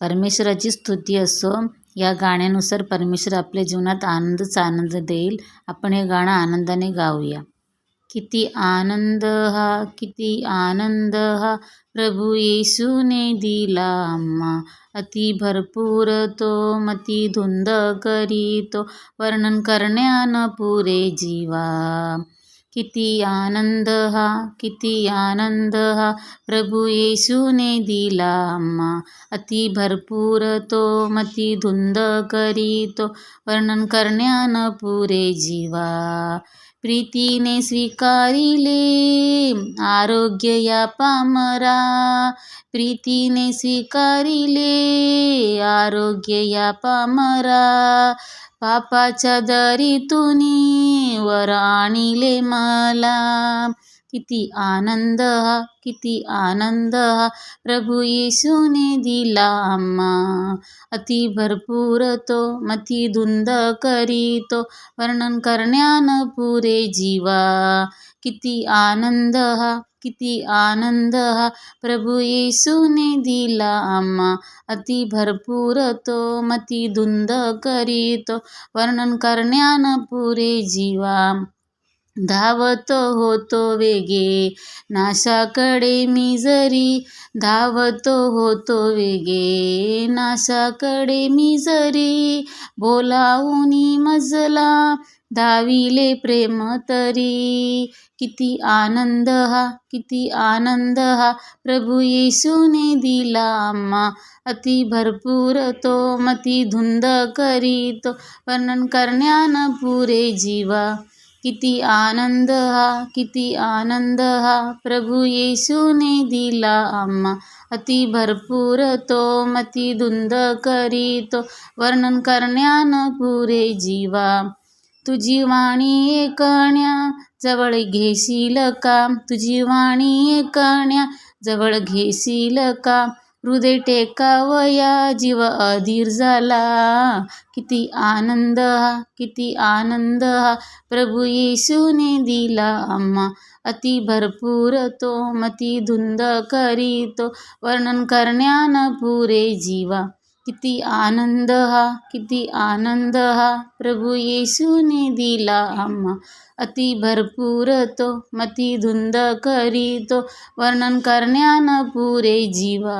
परमेश्वराची स्तुती असो या गाण्यानुसार परमेश्वर आपल्या जीवनात आनंदच आनंद देईल. आपण हे गाणं आनंदाने गाऊया. किती आनंद हा किती आनंद हा. प्रभू येशूने दिला आम्हा. अति भरपूर तो मती धुंद करीतो. वर्णन करण्यान पुरे जीवा. किती आनंद हा किती आनंद हा. प्रभू येशूने दिला आम्हा अति भरपूर तो मती धुंद करीतो. वर्णन करण्यान पुरे जीवा. प्रीतीने स्वीकारिले आरोग्य या पामरा. प्रीतीने स्वीकारिले आरोग्य या पामरा. पापाच्या दरीतून वर आणिले मला. किती आनंद हा किती आनंद हा. प्रभू येशूने दिला आम्हा. अति भरपूर तो मती धुंद करीतो. वर्णन करण्यान पुरे जीवा. किती आनंद हा किती आनंद हा. प्रभू येसूने दिला आम्हा. अति भरपूर तो मती धुंद करीतो. वर्णन करण्यान पुरे जीवा. धावत होतो वेगे. नाशाकडे मी जरी धावत होतो वेगे. नाशाकडे मी जरी बोलावूनी मजला धाविले प्रेम तरी. किती आनंद हा किती आनंद हा प्रभू येशूने दिला आम्हा. अति भरपूर तो मती धुंद करीतो. वर्णन करण्यान पुरे जीवा. किती आनंद हा किती आनंद हा. प्रभू येशूने दिला आम्हा. अति भरपूर तो मती धुंद करीतो. वर्णन करण्यान पुरे जीवा. तुझी वाणी कण्या जवळ घेशील का? तुझी वाणी कण्या जवळ घेशील का? हृदय टेकावया जीव अधीर झाला. किती आनंद हा किती आनंद हा. प्रभू येशूने दिला आम्हा अति भरपूर तो मती धुंद करीतो. वर्णन करण्यान पुरे जीवा किती आनंद हा किती आनंद हा. प्रभू येशूने दिला आम्हा. अति भरपूर तो मती धुंद करीतो. वर्णन करण्यान पुरे जीवा.